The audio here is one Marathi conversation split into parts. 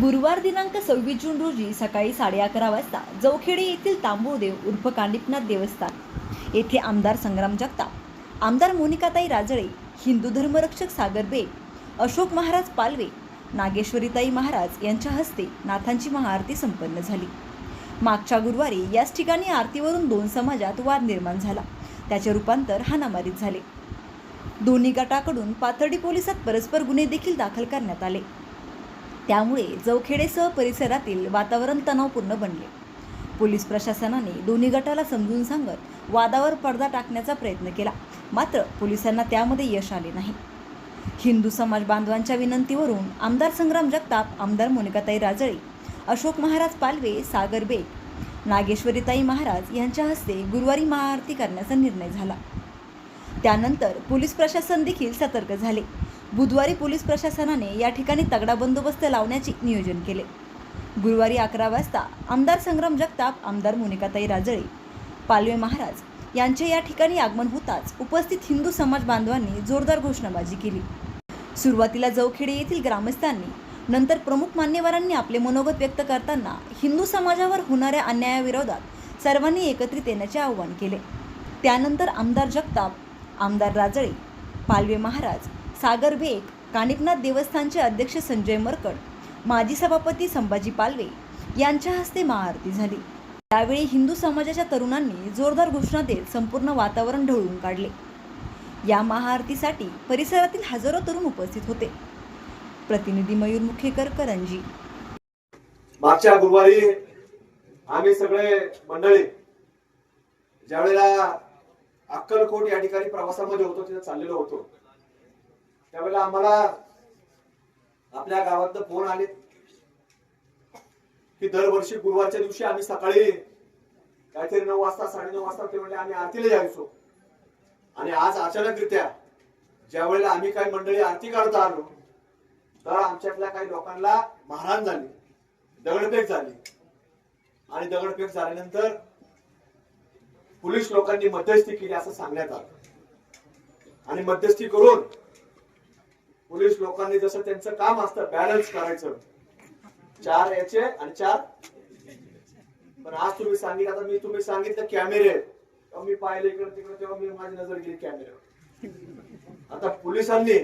गुरुवार दिनांक सव्वीस जून रोजी सकाळी साडे अकरा वाजता जवखेडे येथील तांबूळदेव उर्फ कांडिपनाथ देवस्थान येथे आमदार संग्राम जगताप आमदार मोनिकाताई राजळे हिंदू धर्मरक्षक सागर बेग अशोक महाराज पालवे नागेश्वरीताई महाराज यांच्या हस्ते नाथांची महाआरती संपन्न झाली. मागच्या गुरुवारी याच ठिकाणी आरतीवरून दोन समाजात वाद निर्माण झाला. त्याचे रूपांतर हानामारीत झाले. दोन्ही गटाकडून पाथर्डी पोलिसात परस्पर गुन्हे देखील दाखल करण्यात आले. त्यामुळे जवखेडेसह परिसरातील वातावरण तणावपूर्ण बनले. पोलीस प्रशासनाने दोन्ही गटाला समजून सांगत वादावर पडदा टाकण्याचा प्रयत्न केला. मात्र पोलिसांना त्यामध्ये यश आले नाही. हिंदू समाज बांधवांच्या विनंतीवरून आमदार संग्राम जगताप आमदार मोनिकाताई राजळे अशोक महाराज पालवे सागर बेग नागेश्वरीताई महाराज यांच्या हस्ते गुरुवारी महाआरती करण्याचा निर्णय झाला. त्यानंतर पोलीस प्रशासन देखील सतर्क झाले. बुधवारी पोलीस प्रशासनाने या ठिकाणी तगडा बंदोबस्त लावण्याचे नियोजन केले. गुरुवारी अकरा वाजता आमदार संग्राम जगताप आमदार मोनिकाताई राजळे पालवे महाराज यांचे या ठिकाणी आगमन होताच उपस्थित हिंदू समाज बांधवांनी जोरदार घोषणाबाजी केली. सुरुवातीला जवखेडे येथील ग्रामस्थांनी नंतर प्रमुख मान्यवरांनी आपले मनोगत व्यक्त करताना हिंदू समाजावर होणाऱ्या अन्यायाविरोधात सर्वांनी एकत्रित येण्याचे आवाहन केले. त्यानंतर आमदार जगताप आमदार राजळे पालवे महाराज सागर बेग कानिकनाथ देवस्थानचे अध्यक्ष संजय मरकड माजी सभापती संभाजी पालवे यांच्या हस्ते महाआरती झाली. त्यावेळी हिंदू समाजाच्या तरुणांनी जोरदार घोषणा देत संपूर्ण वातावरण ढवळून काढले. या महाआरतीसाठी परिसरातील हजारो तरुण उपस्थित होते. प्रतिनिधी मयूर मुखेकर करंजी. मागच्या गुरुवारी आम्ही सगळे मंडळी ज्यावेळेला अक्कलकोट या ठिकाणी प्रवासामध्ये होतो तिथे चाललेलो होतो. त्यावेळेला आम्हाला आपल्या गावातनं फोन आले की दरवर्षी गुरुवारच्या दिवशी आम्ही सकाळी काहीतरी नऊ वाजता साडेनऊ वाजता ते म्हणजे आम्ही आरतीला जायचो. आणि आज अचानकरित्या ज्या वेळेला आम्ही काही मंडळी आरती काढता आलो तर आमच्यातल्या काही लोकांना मारहाण झाली दगडफेक झाली. आणि दगडफेक झाल्यानंतर पोलीस लोकांनी मध्यस्थी केली असं सांगण्यात आलं. आणि मध्यस्थी करून पोलीस लोकांनी जसं त्यांचं काम असतं बॅलन्स करायचं. चार याचे आणि चार. पण आज तुम्ही सांगितलं आता मी तुम्ही सांगितलं कॅमेरे तेव्हा मी पाहिले इकडे तिकडे तेव्हा मी माझी नजर गेली कॅमेऱ्यावर आता पोलिसांनी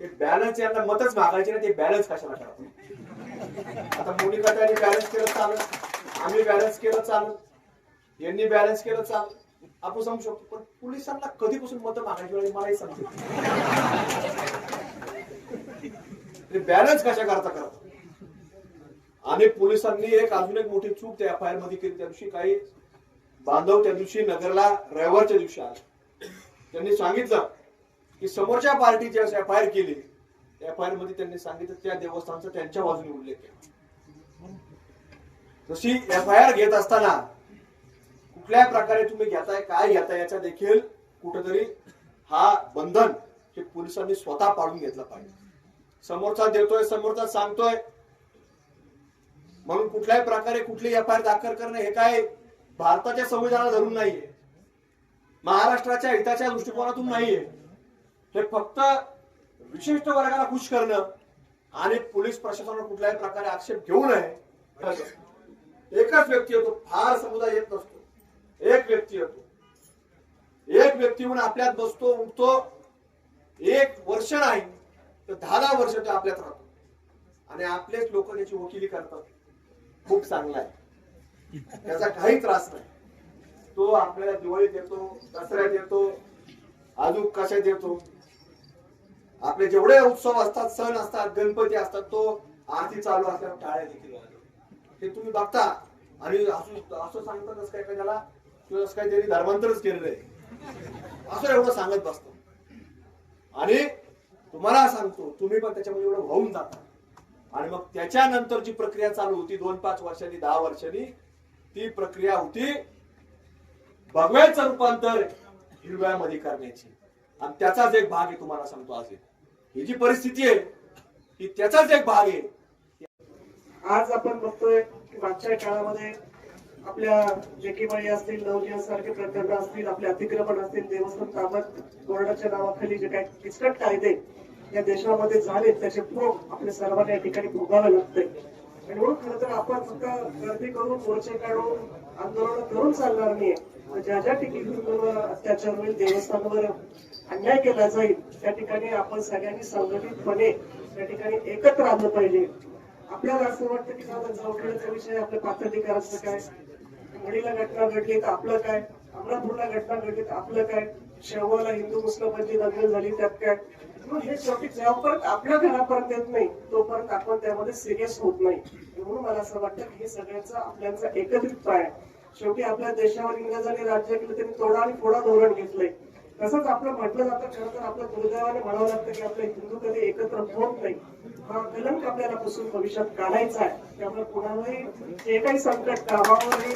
ते बॅलन्स यांना मतच मागायचे ना ते बॅलन्स कशाला करतात आता मुली त्यांनी बॅलन्स केलं चालत आम्ही बॅलन्स केलं चालत यांनी बॅलन्स केलं चालत आपण समजू शकतो. पण पोलिसांना कधीपासून मतं मागायची मला मलाही सांगतो ते बॅलन्स कशा करता करतात आणि पोलिसांनी एक अजून एक मोठी चूक त्या एफ आय आरमध्ये केली. त्या दिवशी काही बांधव त्या दिवशी नगरला रविवारच्या दिवशी आले. त्यांनी सांगितलं की समोरच्या पार्टीची एफ आय आर केली. एफ आय आरमध्ये त्यांनी सांगितलं त्या देवस्थानचा त्यांच्या बाजूने उल्लेख केला. जशी एफ आय आर घेत असताना कुठल्या प्रकारे तुम्ही घेताय काय घेताय याचा देखील कुठेतरी हा बंधन हे पोलिसांनी स्वतः पाडून घेतलं पाहिजे. समोरचा देतोय समोरचा सांगतोय. म्हणून कुठल्याही प्रकारे कुठली एफ आय आर दाखल करणं हे काय भारताच्या संविधानाला धरून नाहीये. महाराष्ट्राच्या हिताच्या दृष्टिकोनातून नाहीये. हे फक्त विशिष्ट वर्गाला खुश करणं आणि पोलीस प्रशासनावर कुठल्याही प्रकारे आक्षेप घेऊ नये. एकच व्यक्ती येतो फार समुदाय येत नसतो. एक व्यक्ती येतो. एक व्यक्ती म्हणून आपल्यात बसतो उठतो. एक वर्ष नाही तर दहा दहा वर्ष तो आपल्यात राहतो आणि आपलेच लोक त्याची वकिली करतात. खूप चांगला आहे. त्याचा काही त्रास नाही. तो आपल्याला दिवाळीत येतो दसऱ्यात येतो अजून कशात येतो आपले जेवढे उत्सव असतात सण असतात गणपती असतात तो आरती चालू असल्यावर टाळ्या देखील हे तुम्ही बघता. आणि असं असं सांगतात कसं काय त्याला किंवा काय त्यांनी धर्मांतरच केलेलं आहे. असं एवढं सांगत बसतो. आणि तुम्हाला सांगतो तुम्ही पण त्याच्यामध्ये एवढं वाहून जाता. आणि मग त्याच्यानंतर जी प्रक्रिया चालू होती दोन पाच वर्षांनी दहा वर्षांनी ती प्रक्रिया होती भगव्याचं रूपांतर हिरव्यामध्ये करण्याची. आणि त्याचाच एक भाग आहे तुम्हाला सांगतो आज. ही जी परिस्थिती आहे ही त्याचाच एक भाग आहे. आज आपण बघतोय की मागच्या काळामध्ये आपल्या लेकीबाई असतील नवजीवनसारखे प्रकरण असतील आपले अतिक्रमण असतील देवस्थान कामत बोर्डाच्या नावाखाली जे काही किचकट कायदे या देशामध्ये झाले त्याचे भोग आपल्या सर्वांना या ठिकाणी भोगावे लागते. आणि म्हणून खरं तर आपण फक्त गर्दी करून मोर्चे काढून आंदोलन करून चालणार नाही ज्या ज्या ठिकाणी अत्याचार होईल देवस्थानवर अन्याय केला जाईल त्या ठिकाणी आपण सगळ्यांनी संघटितपणे त्या ठिकाणी एकत्र आलं पाहिजे. आपल्याला असं वाटतं की जाऊ जावखेडचा विषय आपल्या पात्रधिकाराचं काय? मुलीला घटना घडली तर आपलं काय? अमरापूरला घटना घडली आपलं काय? शेवला हिंदू मुस्लिमांची म्हणजे दंगल झाली त्यात काय? हे शेवटी जेव्हापर्यंत आपल्या घरापर्यंत येत नाही तोपर्यंत आपण त्यामध्ये सिरियस होत नाही. म्हणून मला असं वाटतं की हे सगळ्यांचा आपल्याचा एकत्रित पाय आहे. शेवटी आपल्या देशावर इंग्रजांनी राज्य केलं त्यांनी तोडा आणि फोडा धोरण घेतलंय. तसंच आपलं म्हटलं जातं खरं तर आपल्या दुर्दैवाने म्हणावं लागतं की आपले हिंदू कधी एकत्र होत नाही. हा कलंक आपल्याला पासून भविष्यात काढायचा आहे. त्यामुळे कुणालाही जे काही संकट कामावरही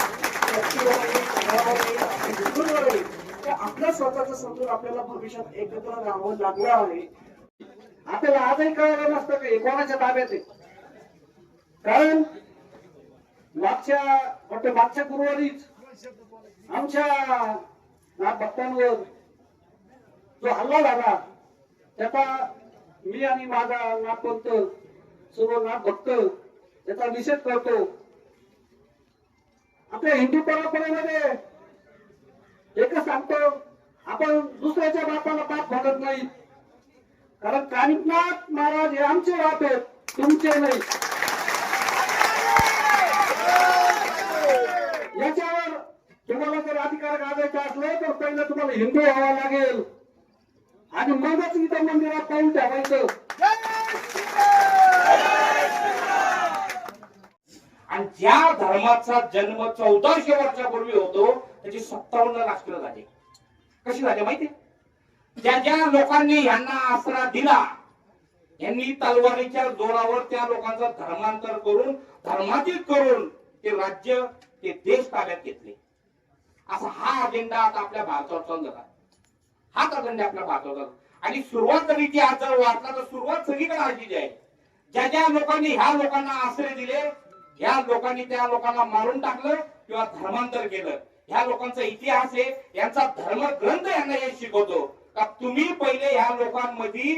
आपल्याला भविष्यात एकत्र राहावं लागणार आहे. आपल्याला आजही कळलं नसतं की कोणाच्या ताब्यात आहे. कारण मागच्या वाटतं मागच्या गुरुवारीच आमच्या नाथ भक्तांवर जो हल्ला झाला त्याचा मी आणि माझा नाथपंत सर्व नाथ भक्त त्याचा निषेध करतो. आपल्या हिंदू परंपरेमध्ये एकच सांगतो आपण दुसऱ्याच्या बापाला बाप भागत नाही. कारण कानिकनाथ महाराज हे आमचे बाप आहेत तुमचे नाही. याच्यावर तुम्हाला जर अधिकार गाजायचा असले तर पहिलं तुम्हाला हिंदू व्हावा लागेल. आणि मगच इथं मंदिरात पाऊल ठेवायचं. आणि ज्या धर्माचा जन्म चौदाशे वर्षापूर्वी होतो त्याची सत्तावन्न राष्ट्र झाली. कशी झाली माहिती? ज्या ज्या लोकांनी यांना आसरा दिला यांनी तलवारीच्या जोरावर त्या लोकांचा धर्मांतर करून धर्मातील करून ते राज्य ते देश ताब्यात घेतले. असा हा अजेंडा आता आपल्या भारतावर झाला. हाच अजेंडा आपल्या भारतावर आणि सुरुवात जरी ती आज जर वाटला तर सुरुवात सगळीकडे आजी आहे. ज्या ज्या लोकांनी ह्या लोकांना आश्रय दिले ह्या लोकांनी त्या लोकांना मारून टाकलं किंवा धर्मांतर केलं ह्या लोकांचा इतिहास आहे यांचा धर्मग्रंथ यांना हे शिकवतो. का तुम्ही पहिले ह्या लोकांमध्ये